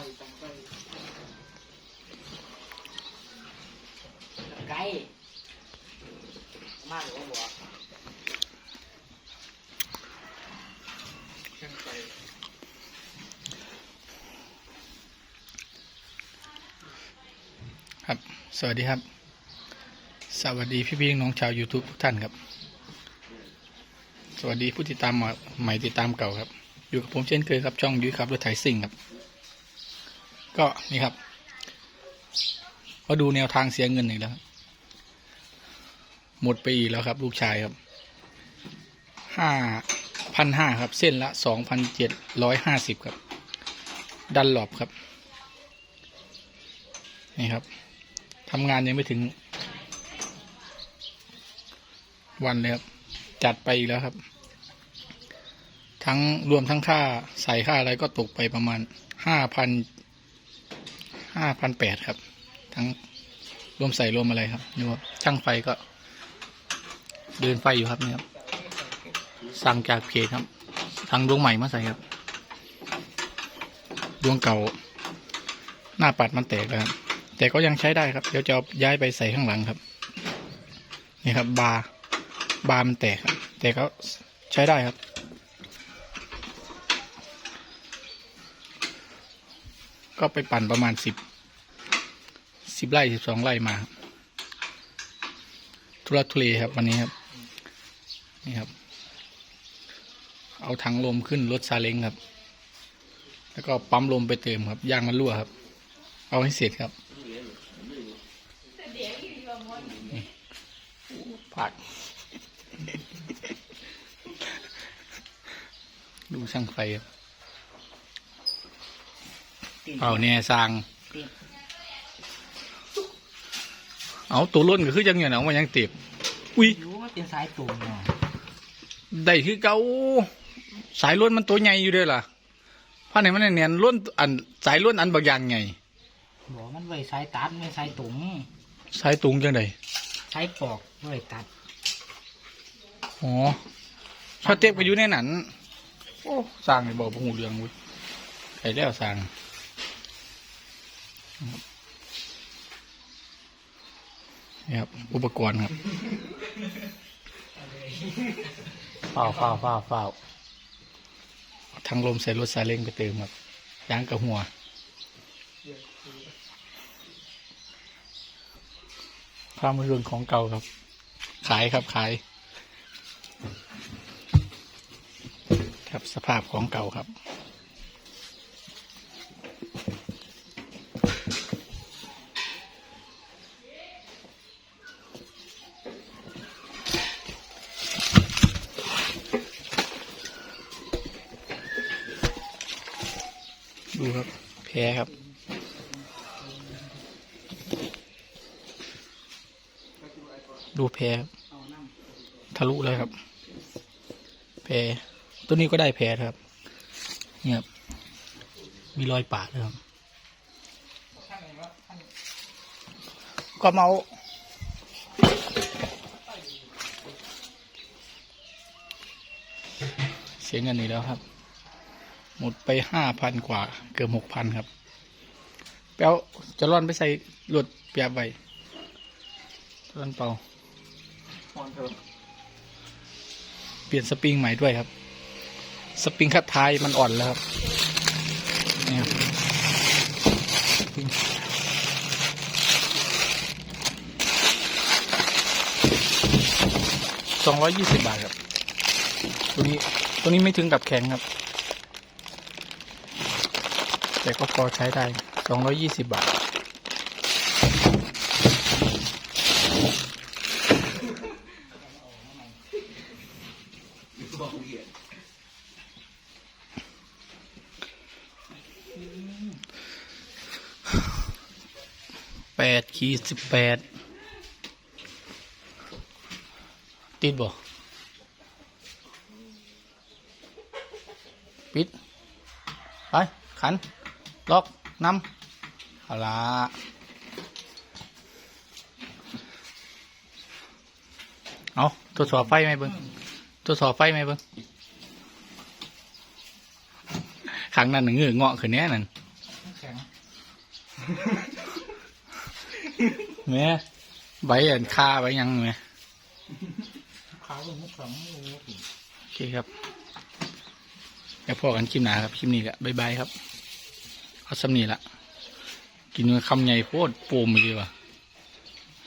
ตั้งไกลมากหรือว่าบัวตั้งไฟครับ สวัสดีครับ สวัสดีพี่พี่น้องชาว YouTube ทุกท่านครับ สวัสดีผู้ติดตามใหม่ติดตามเก่าครับ อยู่กับผมเช่นเคยครับช่องยุ้ยครับรถไถซิ่งครับ ก็นี่ครับก็ดูแนวทางเสียเงินอีกแล้ว หมดไปอีกแล้วครับ ลูกชายครับห้าพันห้าครับ เส้นละสองพันเจ็ดร้อยห้าสิบครับ ดันหลบครับ นี่ครับทำงานยังไม่ถึง วันเลยครับ จัดไปอีกแล้วครับ ทั้งรวมทั้งค่าใส่ค่าอะไรก็ตกไปประมาณห้าพัน ห้าพันแปดครับ ทั้งรวมใส่รวมอะไรครับนี่ว่าช่างไฟก็ เดินไฟอยู่ครับนี่ครับ สั่งจากเพจครับทางดวงใหม่มาใส่ครับ ดวงเก่า หน้าปัดมันแตกแล้วครับแต่ก็ยังใช้ได้ครับ เดี๋ยวจะย้ายไปใส่ข้างหลังครับ นี่ครับ บาร์บาร์มันแตกครับ แต่ก็ใช้ได้ครับก็ไปปั่นประมาณสิบ สิบไร่สิบสองไร่มาทุลักทุเลครับวันนี้ครับ นี่ครับ เอาถังลมขึ้นรถซาเล้งครับ แล้วก็ปั๊มลมไปเติมครับยางมันรั่วครับ เอาให้เสร็จครับผักดูช่างไฟครับเอาเนี่ยสร้าง เอาตัวล้นก็คือจังเนี่ยนะเอามายังเต็บอุ้ยรู้ว่าเป็นสายตุ่มเนาะได้คือเกาสายล้นมันตัวใหญ่อยู่เด้วยล่ะผ้าไหนมันเนี่ยล้นอันสายล้นอันบางอย่างไงบอกมันไว้สายตัดไม่สายตุ่มสายตุงจังไดสายปอกไว้ตัดอ๋อชอเต็บก็อยู่ในนั้นโอ้สร้างเลยบอกพหูเรื่องเว้ยใครแล้วสร้าง นี่ครับ อุปกรณ์ครับเฝ้าเฝ้าเฝ้าเฝ้าทางลมใส่รถซาเล้งไปเติมครับยางกับหัวข้ามเรื่องของเก่าครับ ขายครับขาย ครับสภาพของเก่าครับ ดูครับ แพ้ครับ ดูแพ้ครับทะลุเลยครับ แพ้ตัวนี้ก็ได้แพ้ครับ เนี่ยครับ มีรอยปาดเลยครับ ก็เมาเสียเงินอีกแล้วครับ หมดไปห้าพันกว่า เกือบหกพันครับ แป๊วจะร่อนไปใส่รถเปียบไว้ร่อนเปล่า เปลี่ยนสปริงใหม่ด้วยครับ สปริงคัดท้ายมันอ่อนแล้วครับนี่ครับสปริงสองร้อยยี่สิบบาทครับ ตัวนี้ตัวนี้ไม่ถึงกับแข็งครับ แต่ก็พอใช้ได้สองร้อยยี่สิบบาท แปดขีดสิบแปด ติดบ่ปิด ไป ขัน ล็อกน้ำเอาละเอาตัวสอบไฟไหมเบิ้งตัวสอบไฟไหมเบิ้งขังนั่นหนึ่งเงือเงาะขึ้นแน่นั่นแม่ใบอันคาใบยังไหมขางโอเคครับแล้วพอกันคลิปหนาครับ คลิปนี้ก็บ๊ายบายครับ เอาสำนีละกินคำใหญ่โพดปูมไปดีกว่า